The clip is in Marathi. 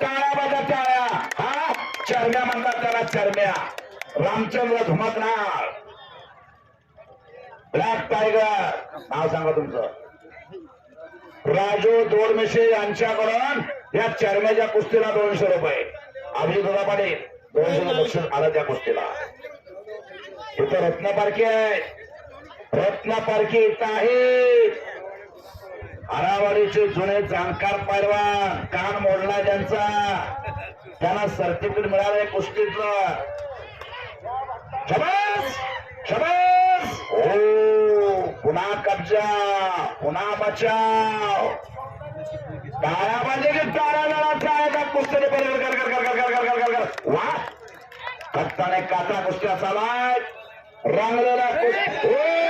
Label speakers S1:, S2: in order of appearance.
S1: टाळ्या बाजा टाळ्या हा? चरम्या म्हणतात त्याला चरम्या रामचंद्र धुमकनाळ ब्लॅक टायगर नाव सांगा तुमचं. राजू दोडमेशे यांच्याकडून या चरम्याच्या कुस्तीला दोनशे रुपये. अभिजित दादा पाटील दोनशे रुपये आलं त्या कुस्तीला. इथं रत्नपारखी आहे. रत्नपारखी इथं आहे. आरावाडीचे जुने जाणकार पैलवान कान मोडला ज्यांचा. त्यांना सर्टिफिकेट मिळालंय कुस्तीतलं. शबास! शबास! हो पुन्हा कब्जा पुन्हा बचाव. टाळ्या पाहिजे की टाळ्या लढा टाळ्या कुस्तीने बरोबर कर कर कर कर कर कर कर कर कर वा! कत्ताने काचा कुस्त्या चालाय रांगलेला